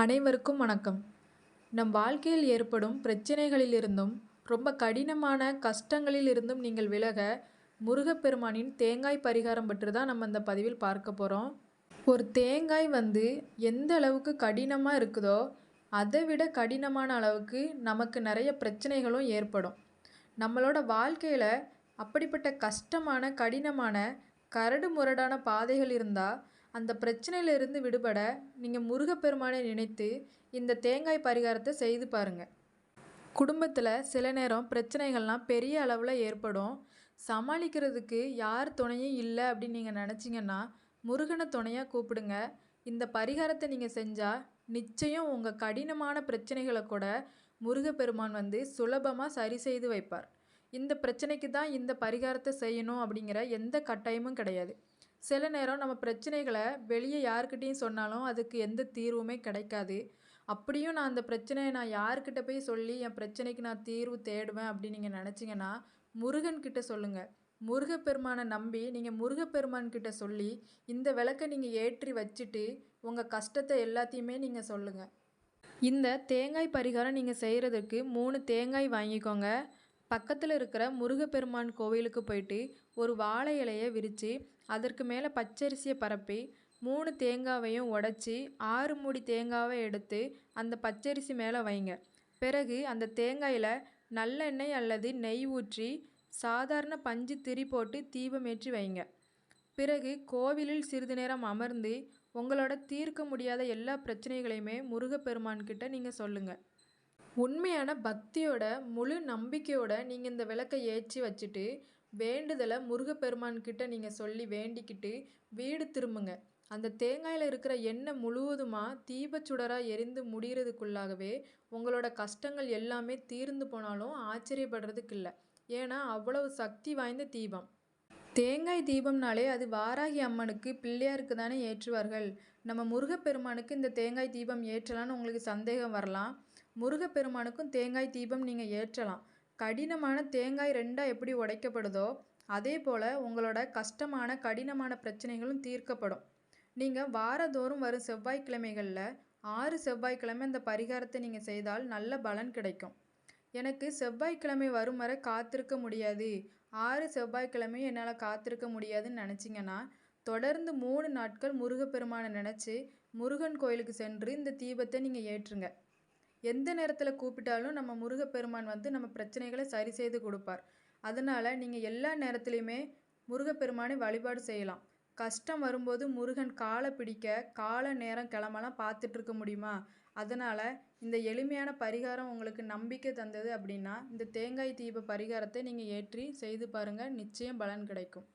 அனைவருக்கும் வணக்கம். நம் வாழ்க்கையில் ஏற்படும் பிரச்சனைகளிலிருந்தும் ரொம்ப கடினமான கஷ்டங்களில் இருந்தும் நீங்கள் விலக முருகப்பெருமானின் தேங்காய் பரிகாரம் பற்றி தான் நம்ம இந்த பதிவில் பார்க்க போகிறோம் ஒரு தேங்காய் வந்து எந்த அளவுக்கு கடினமாக இருக்குதோ அதை விட கடினமான அளவுக்கு நமக்கு நிறைய பிரச்சனைகளும் ஏற்படும். நம்மளோட வாழ்க்கையில் அப்படிப்பட்ட கஷ்டமான கடினமான கரடு முரடான பாதைகள் இருந்தால் அந்த பிரச்சனையிலிருந்து விடுபட நீங்கள் முருகப்பெருமானை நினைத்து இந்த தேங்காய் பரிகாரத்தை செய்து பாருங்கள் குடும்பத்தில் சில நேரம் பிரச்சனைகள்லாம் பெரிய அளவில் ஏற்படும். சமாளிக்கிறதுக்கு யார் துணையும் இல்லை அப்படின்னு நீங்கள் நினச்சிங்கன்னா முருகனை துணையாக கூப்பிடுங்க. இந்த பரிகாரத்தை நீங்கள் செஞ்சால் நிச்சயம் உங்கள் கடினமான பிரச்சனைகளை கூட முருகப்பெருமான் வந்து சுலபமாக சரி செய்து வைப்பார். இந்த பிரச்சனைக்கு தான் இந்த பரிகாரத்தை செய்யணும் அப்படிங்கிற எந்த கட்டாயமும் கிடையாது. சில நேரம் நம்ம பிரச்சனைகளை வெளியே யாருக்கிட்டேயும் சொன்னாலும் அதுக்கு எந்த தீர்வுமே கிடைக்காது. அப்படியும் நான் அந்த பிரச்சனையை நான் யார்கிட்ட போய் சொல்லி என் பிரச்சனைக்கு நான் தீர்வு தேடுவேன் அப்படின்னு நீங்கள் நினச்சிங்கன்னா முருகன்கிட்ட சொல்லுங்கள் முருகப்பெருமானை நம்பி நீங்கள் முருகப்பெருமான் கிட்ட சொல்லி இந்த விளக்கை நீங்கள் ஏற்றி வச்சுட்டு உங்கள் கஷ்டத்தை எல்லாத்தையுமே நீங்கள் சொல்லுங்கள் இந்த தேங்காய் பரிகாரம் நீங்கள் செய்கிறதுக்கு மூணு தேங்காய் வாங்கிக்கோங்க. பக்கத்தில் இருக்கிற முருகப்பெருமான் கோவிலுக்கு போயிட்டு ஒரு வாழை இலையை விரித்து அதற்கு மேலே பச்சரிசியை பரப்பி மூணு தேங்காவையும் உடச்சி ஆறு மூடி தேங்காவை எடுத்து அந்த பச்சரிசி மேலே வைங்க. பிறகு அந்த தேங்காயில் நல்லெண்ணெய் அல்லது நெய் ஊற்றி சாதாரண பஞ்சு திரி போட்டு தீபமேற்றி வைங்க. பிறகு கோவிலில் சிறிது நேரம் அமர்ந்து உங்களோட தீர்க்க முடியாத எல்லா பிரச்சனைகளையுமே முருகப்பெருமான்கிட்ட நீங்கள் சொல்லுங்கள் உண்மையான பக்தியோட முழு நம்பிக்கையோட நீங்கள் இந்த விளக்கை ஏற்றி வச்சுட்டு வேண்டுதலை முருகப்பெருமான்கிட்ட நீங்கள் சொல்லி வேண்டிக்கிட்டு வீடு திரும்புங்க. அந்த தேங்காயில் இருக்கிற எண்ணெய் முழுவதுமாக தீபச்சுடராக எரிந்து முடிகிறதுக்குள்ளாகவே உங்களோட கஷ்டங்கள் எல்லாமே தீர்ந்து போனாலும் ஆச்சரியப்படுறதுக்கு இல்லை. ஏன்னா அவ்வளவு சக்தி வாய்ந்த தீபம். தேங்காய் தீபம்னாலே அது வாராகி அம்மனுக்கு பிள்ளையாருக்கு தானே ஏற்றுவார்கள். நம்ம முருகப்பெருமானுக்கு இந்த தேங்காய் தீபம் ஏற்றலான்னு உங்களுக்கு சந்தேகம் வரலாம். முருகப்பெருமானுக்கும் தேங்காய் தீபம் நீங்கள் ஏற்றலாம். கடினமான தேங்காய் ரெண்டாக எப்படி உடைக்கப்படுதோ அதே போல் உங்களோட கஷ்டமான கடினமான பிரச்சனைகளும் தீர்க்கப்படும். நீங்கள் வாரதோறும் வரும் செவ்வாய்க்கிழமைகளில் ஆறு செவ்வாய்க்கிழமை இந்த பரிகாரத்தை நீங்கள் செய்தால் நல்ல பலன் கிடைக்கும். எனக்கு செவ்வாய்க்கிழமை வரும் வரை காத்திருக்க முடியாது. ஆறு செவ்வாய்க்கிழமையும் என்னால் காத்திருக்க முடியாதுன்னு நினச்சிங்கன்னா தொடர்ந்து மூணு நாட்கள் முருகப்பெருமானை நினச்சி முருகன் கோயிலுக்கு சென்று இந்த தீபத்தை நீங்கள் ஏற்றுங்க. எந்த நேரத்தில் கூப்பிட்டாலும் நம்ம முருகப்பெருமான் வந்து நம்ம பிரச்சனைகளை சரி செய்து கொடுப்பார். அதனால் நீங்கள் எல்லா நேரத்துலையுமே முருகப்பெருமானை வழிபாடு செய்யலாம். கஷ்டம் வரும்போது முருகன் காலை பிடிக்க கால நேரம் கிளம்பலாம் பார்த்துட்டு இருக்க முடியுமா? அதனால் இந்த எளிமையான பரிகாரம் உங்களுக்கு நம்பிக்கை தந்தது அப்படின்னா இந்த தேங்காய் தீப பரிகாரத்தை நீங்கள் ஏற்றி செய்து பாருங்கள் நிச்சயம் பலன் கிடைக்கும்.